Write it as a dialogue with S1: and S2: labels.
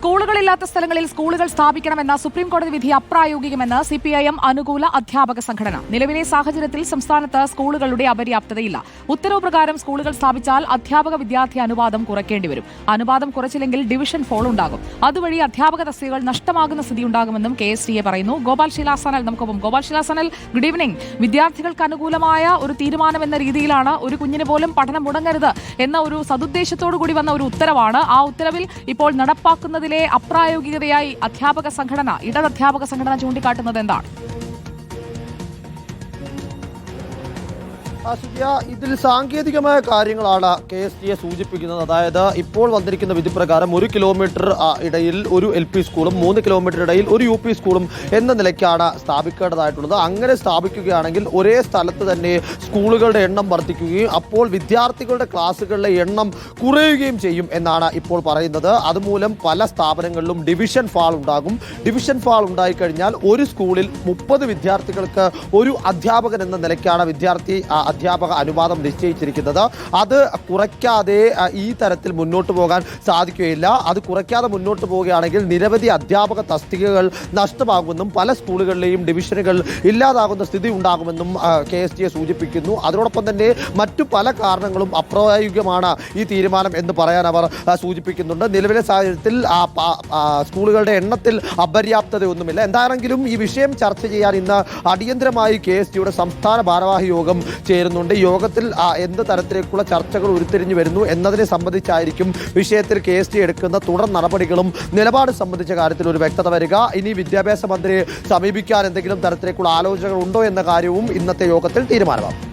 S1: സ്കൂളുകളില്ലാത്ത സ്ഥലങ്ങളിൽ സ്കൂളുകൾ സ്ഥാപിക്കണമെന്ന സുപ്രീം കോടതി വിധി അപ്രായോഗികമെന്ന് സിപിഐഎം അനുകൂല അധ്യാപക സംഘടന. നിലവിലെ സാഹചര്യത്തിൽ സംസ്ഥാനത്ത് സ്കൂളുകളുടെ അപര്യാപ്തതയില്ല. ഉത്തരവ് പ്രകാരം സ്കൂളുകൾ സ്ഥാപിച്ചാൽ അധ്യാപക വിദ്യാർത്ഥി അനുപാതം കുറയ്ക്കേണ്ടി വരും അനുപാതം കുറച്ചില്ലെങ്കിൽ ഡിവിഷൻ ഫോൾ ഉണ്ടാകും. അതുവഴി അധ്യാപക തസ്തികകൾ നഷ്ടമാകുന്ന സ്ഥിതി ഉണ്ടാകുമെന്നും കെ എസ് ടി എ പറയുന്നു. ഗോപാൽ ശിലാസനൽ നമുക്കൊപ്പം. ഗോപാൽ ശിലാസനൽ ഗുഡ് ഈവനിംഗ് വിദ്യാർത്ഥികൾക്ക് അനുകൂലമായ ഒരു തീരുമാനം എന്ന രീതിയിലാണ് ഒരു കുഞ്ഞിന് പോലും പഠനം മുടങ്ങരുത് എന്ന ഒരു സതുദ്ദേശത്തോടു കൂടി വന്ന ഒരു ഉത്തരവാണ്. ആ ഉത്തരവിൽ ഇപ്പോൾ നടപ്പാക്കുന്നതിലെ അപ്രായോഗികതയായി അധ്യാപക സംഘടന ഇടത് അധ്യാപക സംഘടന ചൂണ്ടിക്കാട്ടുന്നത് എന്താണ്?
S2: ആ, ഇതിൽ സാങ്കേതികമായ കാര്യങ്ങളാണ് കെ എസ് ടി എ സൂചിപ്പിക്കുന്നത്. അതായത് ഇപ്പോൾ വന്നിരിക്കുന്ന വിധി പ്രകാരം ഒരു കിലോമീറ്റർ ഇടയിൽ ഒരു എൽ പി സ്കൂളും മൂന്ന് കിലോമീറ്റർ ഇടയിൽ ഒരു യു പി സ്കൂളും എന്ന നിലയ്ക്കാണ് സ്ഥാപിക്കേണ്ടതായിട്ടുള്ളത്. അങ്ങനെ സ്ഥാപിക്കുകയാണെങ്കിൽ ഒരേ സ്ഥലത്ത് തന്നെ സ്കൂളുകളുടെ എണ്ണം വർദ്ധിക്കുകയും അപ്പോൾ വിദ്യാർത്ഥികളുടെ ക്ലാസ്സുകളുടെ എണ്ണം കുറയുകയും ചെയ്യും എന്നാണ് ഇപ്പോൾ പറയുന്നത്. അതുമൂലം പല സ്ഥാപനങ്ങളിലും ഡിവിഷൻ ഫാൾ ഉണ്ടാകും. ഡിവിഷൻ ഫാൾ ഉണ്ടായിക്കഴിഞ്ഞാൽ ഒരു സ്കൂളിൽ മുപ്പത് വിദ്യാർത്ഥികൾക്ക് ഒരു അധ്യാപകൻ എന്ന നിലയ്ക്കാണ് വിദ്യാർത്ഥി അധ്യാപക അനുപാതം നിശ്ചയിച്ചിരിക്കുന്നത്. അത് കുറയ്ക്കാതെ ഈ തരത്തിൽ മുന്നോട്ട് പോകാൻ സാധിക്കുകയില്ല. അത് കുറയ്ക്കാതെ മുന്നോട്ട് പോവുകയാണെങ്കിൽ നിരവധി അധ്യാപക തസ്തികകൾ നഷ്ടമാകുമെന്നും പല സ്കൂളുകളിലെയും ഡിവിഷനുകൾ ഇല്ലാതാകുന്ന സ്ഥിതി ഉണ്ടാകുമെന്നും കെ എസ് ടി എ സൂചിപ്പിക്കുന്നു. അതോടൊപ്പം തന്നെ മറ്റു പല കാരണങ്ങളും അപ്രായോഗികമാണ് ഈ തീരുമാനം എന്ന് പറയാൻ അവർ സൂചിപ്പിക്കുന്നുണ്ട്. നിലവിലെ സാഹചര്യത്തിൽ സ്കൂളുകളുടെ എണ്ണത്തിൽ അപര്യാപ്തതയൊന്നുമില്ല. എന്താണെങ്കിലും ഈ വിഷയം ചർച്ച ചെയ്യാൻ ഇന്ന് അടിയന്തരമായി കെ എസ് ടിയുടെ സംസ്ഥാന ഭാരവാഹി യോഗം ചേരുന്നുണ്ട് യോഗത്തിൽ എന്ത് തരത്തിലേക്കുള്ള ചർച്ചകൾ ഉരുത്തിരിഞ്ഞു വരുന്നു എന്നതിനെ സംബന്ധിച്ചായിരിക്കും വിഷയത്തിൽ കെ എസ് ടി എടുക്കുന്ന തുടർ നടപടികളും നിലപാട് സംബന്ധിച്ച കാര്യത്തിൽ ഒരു വ്യക്തത വരിക. ഇനി വിദ്യാഭ്യാസ മന്ത്രിയെ സമീപിക്കാൻ എന്തെങ്കിലും തരത്തിലേക്കുള്ള ആലോചനകൾ ഉണ്ടോ എന്ന കാര്യവും ഇന്നത്തെ യോഗത്തിൽ തീരുമാനമാകും.